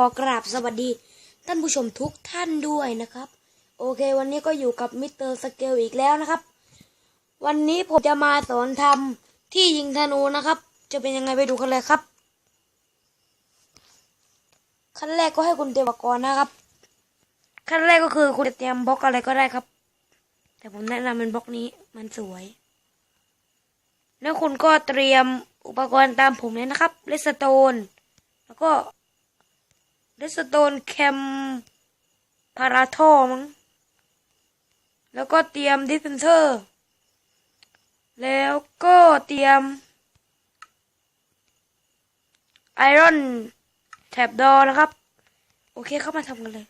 ขอกราบสวัสดีท่านผู้ชมทุกท่านด้วยนะครับ โอเค วันนี้ก็อยู่กับมิสเตอร์สเกลอีกแล้วนะครับ วันนี้ผมจะมาสอนทำที่ยิงธนูนะครับ จะเป็นยังไงไปดูกันเลยครับ ขั้นแรกก็ให้คุณเตรียมอุปกรณ์นะครับ ขั้นแรกก็คือคุณจะเตรียมบล็อกอะไรก็ได้ครับ แต่ผมแนะนำเป็นบล็อกนี้มันสวย แล้วคุณก็เตรียมอุปกรณ์ตามผมเลยนะครับเลสโตนแล้วก็ เดสโตนแคมพาราทอมั้ง แล้วก็เตรียมดิสเพนเซอร์ แล้วก็เตรียมไอรอนแท็บดอนะครับ โอเคเข้ามาทำกันเลย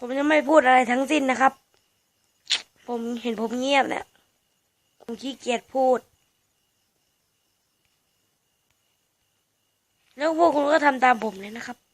ผมจะไม่พูดอะไรทั้งสิ้นนะครับ ผมเห็นผมเงียบเนี่ยผมขี้เกียจพูด แล้วพวกคุณก็ทำตามผมเลยนะครับ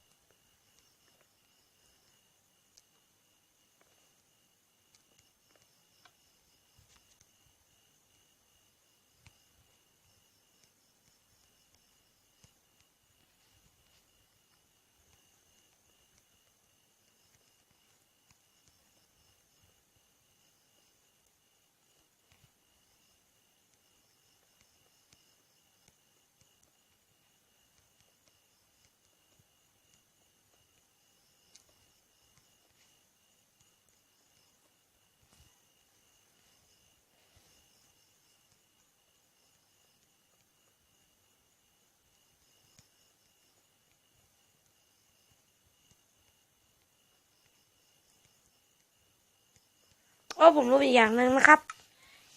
ก็ผมรู้อีกอย่างหนึ่งนะครับ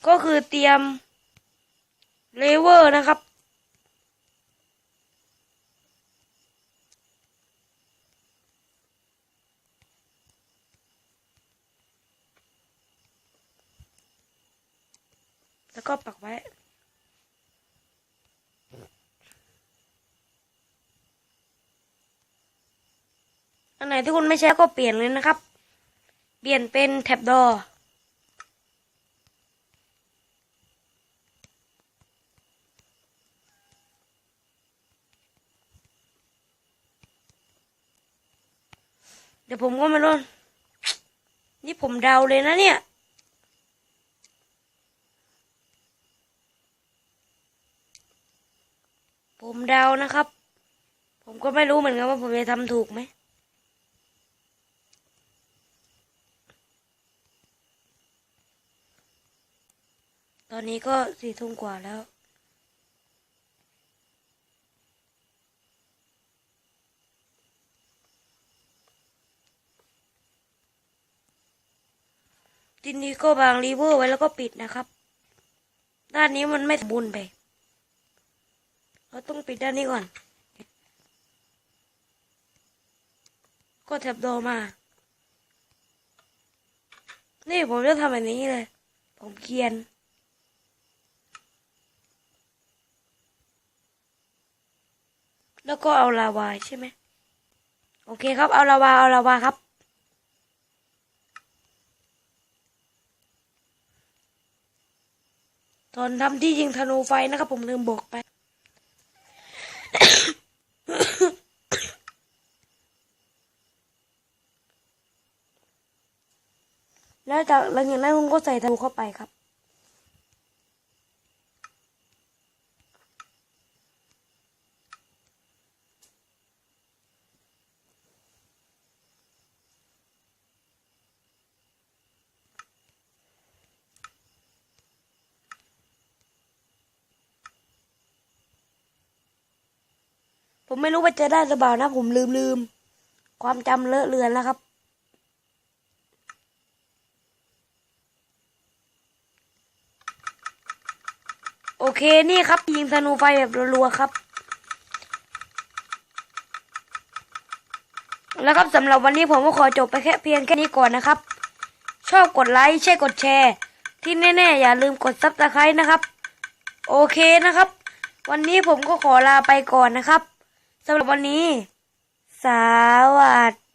ก็คือเตรียมเลเวอร์นะครับ แล้วก็ปักไว้อันไหนที่คุณไม่ใช้ก็เปลี่ยนเลยนะครับ เปลี่ยนเป็นแท็บดอ เดี๋ยวผมก็ไม่รู้นี่ผมเดาเลยนะเนี่ย ผมเดานะครับ ผมก็ไม่รู้เหมือนกันว่าผมจะทำถูกไหมตอนนี้ก็สี่ทุ่มกว่าแล้ว ทีนี้ก็บางรีเวอร์ไว้แล้วก็ปิดนะครับ ด้านนี้มันไม่สมบูรณ์ไป เราต้องปิดด้านนี้ก่อน ก็แทบโดมา นี่ผมจะทำแบบนี้เลย ผมเขียนแล้วก็เอาลาวาใช่ไหม โอเคครับ เอาลาวา เอาลาวาครับ ตอนทำที่ยิงธนูไฟนะครับผมลืมบอกไป แล้วจากหลังจากนั้นผมก็ใส่ธนูเข้าไปครับ ผมไม่รู้ว่าจะได้หรือเปล่านะ ผมลืมลืม ความจำเลอะเลือนแล้วครับ โอเคนี่ครับ ยิงธนูไฟแบบรัวๆครับ แล้วครับสำหรับวันนี้ผมก็ขอจบไปแค่เพียงแค่นี้ก่อนนะครับ ชอบกดไลค์ใช่กดแชร์ ที่แน่ๆ อย่าลืมกดซับสไครต์นะครับ โอเคนะครับ วันนี้ผมก็ขอลาไปก่อนนะครับ สำหรับวันนี้ สวัสดี